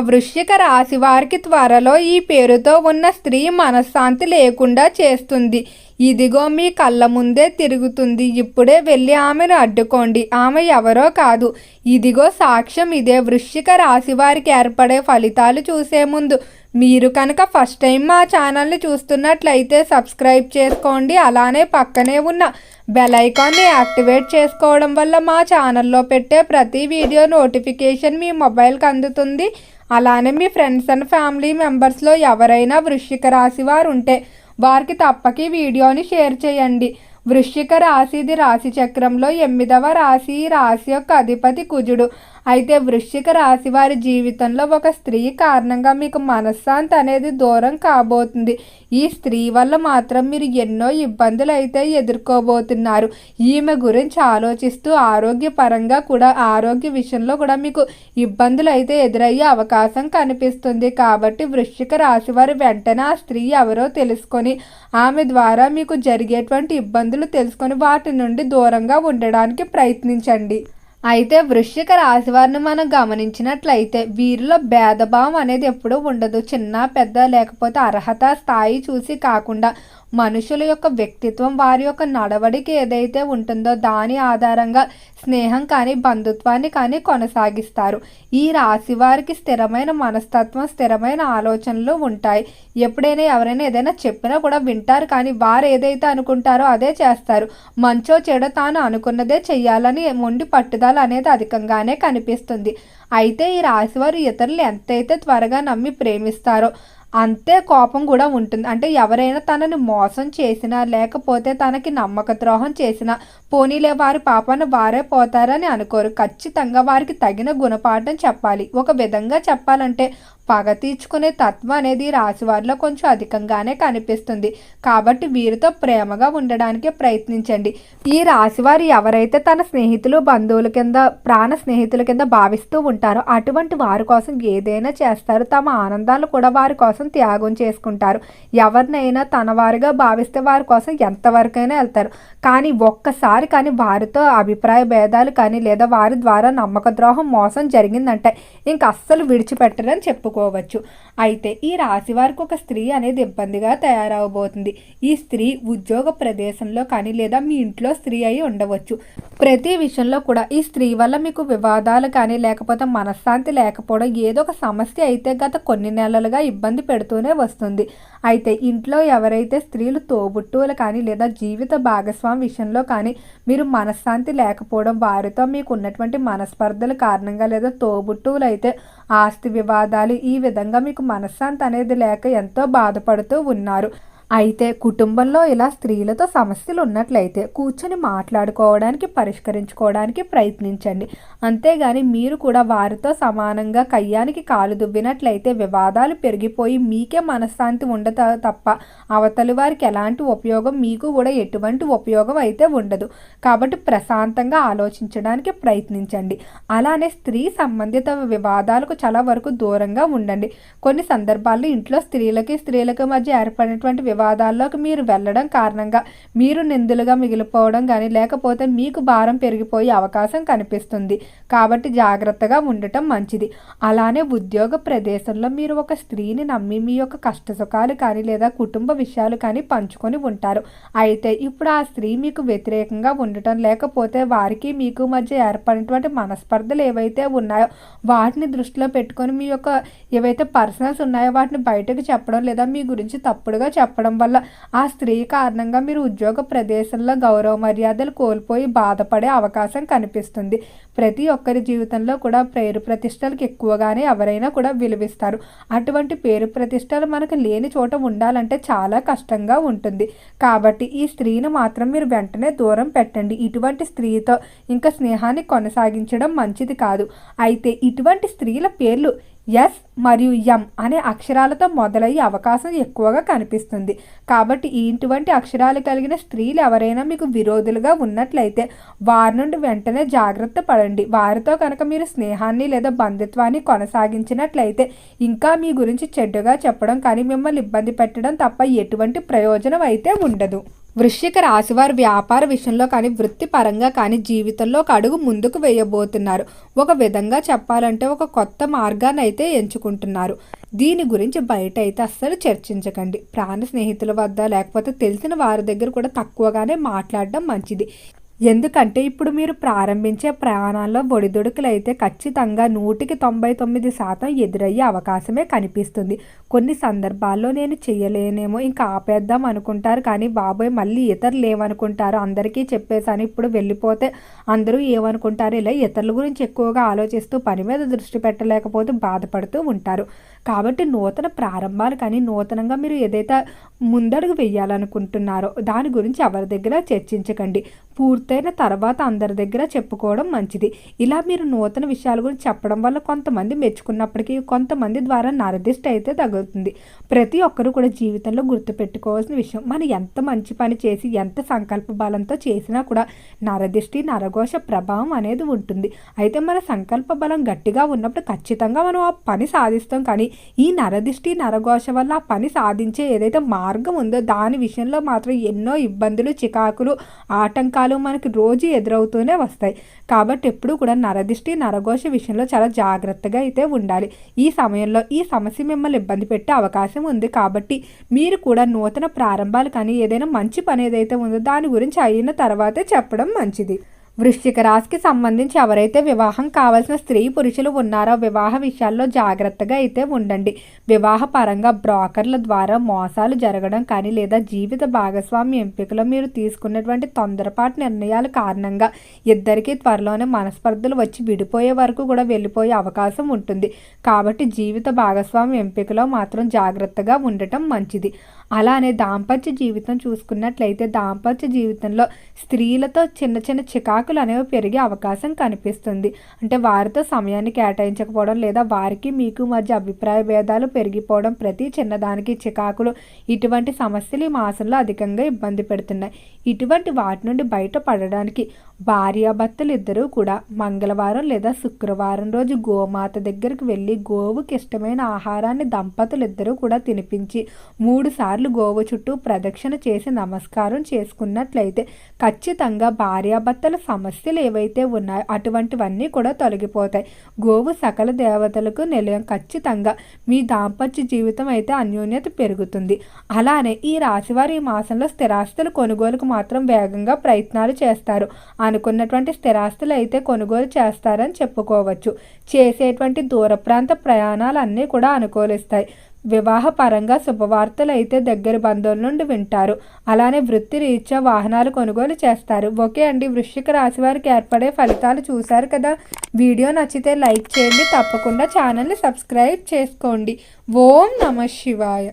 వృశ్చిక రాశి వారికి త్వరలో ఈ పేరుతో ఉన్న స్త్రీ మనశ్శాంతి లేకుండా చేస్తుంది. ఇదిగో మీ కళ్ళ ముందే తిరుగుతుంది. ఇప్పుడే వెళ్ళి ఆమెను అడ్డుకోండి. ఆమె ఎవరో కాదు. ఇదిగో సాక్ష్యం ఇదే. వృశ్చిక రాశి వారికి ఏర్పడే ఫలితాలు చూసే ముందు మీరు కనుక ఫస్ట్ టైం మా ఛానల్ని చూస్తున్నట్లయితే సబ్స్క్రైబ్ చేసుకోండి. అలానే పక్కనే ఉన్న బెల్ ఐకాన్ని యాక్టివేట్ చేసుకోవడం వల్ల మా ఛానల్లో పెట్టే ప్రతి వీడియో నోటిఫికేషన్ మీ మొబైల్కి అందుతుంది. అలానే మీ ఫ్రెండ్స్ అండ్ ఫ్యామిలీ మెంబర్స్లో ఎవరైనా వృశ్చిక రాశి వారు ఉంటే వారికి తప్పక వీడియోని షేర్ చేయండి. వృశ్చిక రాశిది రాశి చక్రంలో ఎనిమిదవ రాశి రాశి యొక్క అధిపతి కుజుడు. అయితే వృశ్చిక రాశి వారి జీవితంలో ఒక స్త్రీ కారణంగా మీకు మనశ్శాంతి అనేది దూరం కాబోతుంది. ఈ స్త్రీ వల్ల మాత్రం మీరు ఎన్నో ఇబ్బందులు అయితే ఎదుర్కోబోతున్నారు. ఈమె గురించి ఆలోచిస్తూ ఆరోగ్యపరంగా కూడా ఆరోగ్య విషయంలో కూడా మీకు ఇబ్బందులు అయితే ఎదురయ్యే అవకాశం కనిపిస్తుంది. కాబట్టి వృశ్చిక రాశి వారు వెంటనే ఆ స్త్రీ ఎవరో తెలుసుకొని ఆమె ద్వారా మీకు జరిగేటువంటి ఇబ్బందులు తెలుసుకొని వాటి నుండి దూరంగా ఉండడానికి ప్రయత్నించండి. అయితే వృశ్చిక రాశి వారిని మనం గమనించినట్లయితే వీరిలో భేదభావం అనేది ఎప్పుడూ ఉండదు. చిన్న పెద్ద లేకపోతే అర్హత స్థాయి చూసి కాకుండా మనుషుల యొక్క వ్యక్తిత్వం వారి యొక్క నడవడిక ఏదైతే ఉంటుందో దాని ఆధారంగా స్నేహం కానీ బంధుత్వాన్ని కానీ కొనసాగిస్తారు. ఈ రాశి వారికి స్థిరమైన మనస్తత్వం స్థిరమైన ఆలోచనలు ఉంటాయి. ఎప్పుడైనా ఎవరైనా ఏదైనా చెప్పినా కూడా వింటారు కానీ వారు ఏదైతే అనుకుంటారో అదే చేస్తారు. మంచో చెడ తాను అనుకున్నదే చెయ్యాలని మొండి పట్టుదల అనేది అధికంగానే కనిపిస్తుంది. అయితే ఈ రాశివారు ఇతరులు ఎంతైతే త్వరగా నమ్మి ప్రేమిస్తారో అంతే కోపం కూడా ఉంటుంది. అంటే ఎవరైనా తనని మోసం చేసినా లేకపోతే తనకి నమ్మక ద్రోహం చేసినా పోనీలే వారి పాపాన్ని వారే పోతారని అనుకోరు. ఖచ్చితంగా వారికి తగిన గుణపాఠం చెప్పాలి. ఒక విధంగా చెప్పాలంటే పగ తీర్చుకునే తత్వం అనేది రాశి వారిలో కొంచెం అధికంగానే కనిపిస్తుంది. కాబట్టి వీరితో ప్రేమగా ఉండడానికి ప్రయత్నించండి. ఈ రాశి వారు ఎవరైతే తన స్నేహితులు బంధువుల కింద ప్రాణ స్నేహితుల కింద భావిస్తూ ఉంటారో అటువంటి వారి కోసం ఏదైనా చేస్తారు. తమ ఆనందాలు కూడా వారి కోసం త్యాగం చేసుకుంటారు. ఎవరినైనా తన వారుగా భావిస్తే వారి కోసం ఎంతవరకైనా వెళ్తారు. కానీ ఒక్కసారి కానీ వారితో అభిప్రాయ భేదాలు కానీ లేదా వారి ద్వారా నమ్మక ద్రోహం మోసం జరిగిందంటే ఇంక అస్సలు విడిచిపెట్టరని చెప్పుకోవచ్చు. అయితే ఈ రాశి వారికి ఒక స్త్రీ అనేది ఇబ్బందిగా తయారవబోతుంది. ఈ స్త్రీ ఉద్యోగ ప్రదేశంలో కానీ లేదా మీ ఇంట్లో స్త్రీ అయి ఉండవచ్చు. ప్రతి విషయంలో కూడా ఈ స్త్రీ వల్ల మీకు వివాదాలు కానీ లేకపోతే మనశ్శాంతి లేకపోవడం ఏదో ఒక సమస్య అయితే గత కొన్ని నెలలుగా ఇబ్బంది పెడుతూనే వస్తుంది. అయితే ఇంట్లో ఎవరైతే స్త్రీలు తోబుట్టువులు కానీ లేదా జీవిత భాగస్వామి విషయంలో కానీ మీరు మనశ్శాంతి లేకపోవడం వారితో మీకు ఉన్నటువంటి మనస్పర్ధల కారణంగా లేదా తోబుట్టువులు అయితే ఆస్తి వివాదాలు ఈ విధంగా మీకు మనశ్శాంతి అనేది లేక ఎంతో బాధపడుతూ ఉన్నారు. అయితే కుటుంబంలో ఇలా స్త్రీలతో సమస్యలు ఉన్నట్లయితే కూర్చొని మాట్లాడుకోవడానికి పరిష్కరించుకోవడానికి ప్రయత్నించండి. అంతేగాని మీరు కూడా వారితో సమానంగా కయ్యానికి కాలు దువ్వినట్లయితే వివాదాలు పెరిగిపోయి మీకే మనశ్శాంతి ఉండదు తప్ప అవతలి వారికి ఎలాంటి ఉపయోగం మీకు కూడా ఎటువంటి ఉపయోగం అయితే ఉండదు. కాబట్టి ప్రశాంతంగా ఆలోచించడానికి ప్రయత్నించండి. అలానే స్త్రీ సంబంధిత వివాదాలకు చాలా వరకు దూరంగా ఉండండి. కొన్ని సందర్భాల్లో ఇంట్లో స్త్రీలకి స్త్రీలకు మధ్య ఏర్పడినటువంటి వివాదాల్లోకి మీరు వెళ్ళడం కారణంగా మీరు నిందులుగా మిగిలిపోవడం కానీ లేకపోతే మీకు భారం పెరిగిపోయే అవకాశం కనిపిస్తుంది. కాబట్టి జాగ్రత్తగా ఉండటం మంచిది. అలానే ఉద్యోగ ప్రదేశంలో మీరు ఒక స్త్రీని నమ్మి మీ యొక్క కష్ట సుఖాలు కానీ లేదా కుటుంబ విషయాలు కానీ పంచుకొని ఉంటారు. అయితే ఇప్పుడు ఆ స్త్రీ మీకు వ్యతిరేకంగా ఉండటం లేకపోతే వారికి మీకు మధ్య ఏర్పడినటువంటి మనస్పర్ధలు ఏవైతే ఉన్నాయో వాటిని దృష్టిలో పెట్టుకొని మీ యొక్క ఏవైతే పర్సనల్స్ ఉన్నాయో వాటిని బయటకు చెప్పడం లేదా మీ గురించి తప్పుడుగా చెప్పడం వల్ల ఆ స్త్రీ కారణంగా మీరు ఉద్యోగ ప్రదేశంలో గౌరవ మర్యాదలు కోల్పోయి బాధపడే అవకాశం కనిపిస్తుంది. ప్రతి ఒక్కరి జీవితంలో కూడా పేరు ప్రతిష్టలకు ఎక్కువగానే ఎవరైనా కూడా విలువిస్తారు. అటువంటి పేరు ప్రతిష్టలు మనకు లేని చోట ఉండాలంటే చాలా కష్టంగా ఉంటుంది. కాబట్టి ఈ స్త్రీని మాత్రం మీరు వెంటనే దూరం పెట్టండి. ఇటువంటి స్త్రీతో ఇంకా స్నేహాన్ని కొనసాగించడం మంచిది కాదు. అయితే ఇటువంటి స్త్రీల పేర్లు ఎస్ మరియు ఎం అనే అక్షరాలతో మొదలయ్యే అవకాశం ఎక్కువగా కనిపిస్తుంది. కాబట్టి ఇటువంటి అక్షరాలు కలిగిన స్త్రీలు ఎవరైనా మీకు విరోధులుగా ఉన్నట్లయితే వారి నుండి వెంటనే జాగ్రత్త పడండి. వారితో కనుక మీరు స్నేహాన్ని లేదా బంధుత్వాన్ని కొనసాగించినట్లయితే ఇంకా మీ గురించి చెడ్డగా చెప్పడం కానీ మిమ్మల్ని ఇబ్బంది పెట్టడం తప్ప ఎటువంటి ప్రయోజనం అయితే ఉండదు. వృశ్చిక రాశి వారి వ్యాపార విషయంలో కానీ వృత్తిపరంగా కానీ జీవితంలో ఒక అడుగు ముందుకు వేయబోతున్నారు. ఒక విధంగా చెప్పాలంటే ఒక కొత్త మార్గాన్ని అయితే ఎంచుకుంటున్నారు. దీని గురించి బయట అయితే అస్సలు చర్చించకండి. ప్రాణ స్నేహితుల వద్ద లేకపోతే తెలిసిన వారి దగ్గర కూడా తక్కువగానే మాట్లాడడం మంచిది. ఎందుకంటే ఇప్పుడు మీరు ప్రారంభించే ప్రయాణాల్లో ఒడిదుడుకులు అయితే ఖచ్చితంగా నూటికి తొంభై తొమ్మిది శాతం ఎదురయ్యే అవకాశమే కనిపిస్తుంది. కొన్ని సందర్భాల్లో నేను చేయలేనేమో ఇంకా ఆపేద్దాం అనుకుంటారు కానీ బాబోయ్ మళ్ళీ ఇతరులు ఏమనుకుంటారు అందరికీ చెప్పేసాను ఇప్పుడు వెళ్ళిపోతే అందరూ ఏమనుకుంటారు? ఇలా ఇతరుల గురించి ఎక్కువగా ఆలోచిస్తూ పని మీద దృష్టి పెట్టలేకపోతే బాధపడుతూ ఉంటారు. కాబట్టి నూతన ప్రారంభాలు కానీ నూతనంగా మీరు ఏదైతే ముందడుగు వేయాలనుకుంటున్నారో దాని గురించి ఎవరి దగ్గర చర్చించకండి. పూర్తయిన తర్వాత అందరి దగ్గర చెప్పుకోవడం మంచిది. ఇలా మీరు నూతన విషయాల గురించి చెప్పడం వల్ల కొంతమంది మెచ్చుకున్నప్పటికీ కొంతమంది ద్వారా నరదిష్ట అయితే తగ్గుతుంది ప్రతి ఒక్కరూ కూడా జీవితంలో గుర్తుపెట్టుకోవాల్సిన విషయం. మనం ఎంత మంచి పని చేసి ఎంత సంకల్ప బలంతో చేసినా కూడా నరదిష్టి నరఘోష ప్రభావం అనేది ఉంటుంది. అయితే మన సంకల్ప బలం గట్టిగా ఉన్నప్పుడు ఖచ్చితంగా మనం ఆ పని సాధిస్తాం. కానీ ఈ నరదిష్టి నరఘోష వల్ల ఆ పని సాధించే ఏదైతే మార్గం ఉందో దాని విషయంలో మాత్రం ఎన్నో ఇబ్బందులు చికాకులు ఆటంకాలు మనకి రోజు ఎదురవుతూనే వస్తాయి. కాబట్టి ఎప్పుడు కూడా నరదిష్టి నరఘోష విషయంలో చాలా జాగ్రత్తగా అయితే ఉండాలి. ఈ సమయంలో ఈ సమస్య మిమ్మల్ని ఇబ్బంది పెట్టే అవకాశం ఉంది. కాబట్టి మీరు కూడా నూతన ప్రారంభాలు కానీ ఏదైనా మంచి పని ఏదైతే ఉందో దాని గురించి అయిన తర్వాతే చెప్పడం మంచిది. వృశ్చిక రాశికి సంబంధించి ఎవరైతే వివాహం కావాల్సిన స్త్రీ పురుషులు ఉన్నారో వివాహ విషయాల్లో జాగ్రత్తగా అయితే ఉండండి. వివాహ పరంగా బ్రోకర్ల ద్వారా మోసాలు జరగడం కానీ లేదా జీవిత భాగస్వామి ఎంపికలో మీరు తీసుకున్నటువంటి తొందరపాటు నిర్ణయాల కారణంగా ఇద్దరికీ త్వరలోనే మనస్పర్ధలు వచ్చి విడిపోయే వరకు కూడా వెళ్ళిపోయే అవకాశం ఉంటుంది. కాబట్టి జీవిత భాగస్వామి ఎంపికలో మాత్రం జాగ్రత్తగా ఉండటం మంచిది. అలానే దాంపత్య జీవితం చూసుకున్నట్లయితే దాంపత్య జీవితంలో స్త్రీలతో చిన్న చిన్న చికాకులు అనేవి పెరిగే అవకాశం కనిపిస్తుంది. అంటే వారితో సమయాన్ని కేటాయించకపోవడం లేదా వారికి మీకు మధ్య అభిప్రాయ భేదాలు పెరిగిపోవడం ప్రతి చిన్నదానికి చికాకులు ఇటువంటి సమస్యలు ఈ మాసంలో అధికంగా ఇబ్బంది పెడుతున్నాయి. ఇటువంటి వాటి నుండి బయటపడడానికి భార్యాభర్తలు ఇద్దరూ కూడా మంగళవారం లేదా శుక్రవారం రోజు గోమాత దగ్గరికి వెళ్ళి గోవుకి ఇష్టమైన ఆహారాన్ని దంపతులు ఇద్దరూ కూడా తినిపించి మూడు సార్లు గోవు చుట్టూ ప్రదక్షిణ చేసి నమస్కారం చేసుకున్నట్లయితే ఖచ్చితంగా భార్యాభర్తల సమస్యలు ఏవైతే ఉన్నాయో అటువంటివన్నీ కూడా తొలగిపోతాయి. గోవు సకల దేవతలకు నిలయం. ఖచ్చితంగా మీ దాంపత్య జీవితం అయితే అన్యోన్యత పెరుగుతుంది. అలానే ఈ రాశివారి ఈ మాసంలో స్థిరాస్తులు కొనుగోలుకు మాత్రం వేగంగా ప్రయత్నాలు చేస్తారు. అనుకున్నటువంటి స్థిరాస్తులు అయితే కొనుగోలు చేస్తారని చెప్పుకోవచ్చు. చేసేటువంటి దూర ప్రాంత ప్రయాణాలు అన్నీ కూడా అనుకూలిస్తాయి. వివాహపరంగా శుభవార్తలు అయితే దగ్గర బంధువుల నుండి వింటారు. అలానే వృత్తి రీత్యా వాహనాలు కొనుగోలు చేస్తారు. ఓకే అండి వృశ్చిక రాశి వారికి ఏర్పడే ఫలితాలు చూశారు కదా? వీడియో నచ్చితే లైక్ చేయండి తప్పకుండా ఛానల్ని సబ్స్క్రైబ్ చేసుకోండి. ఓం నమ శివాయ.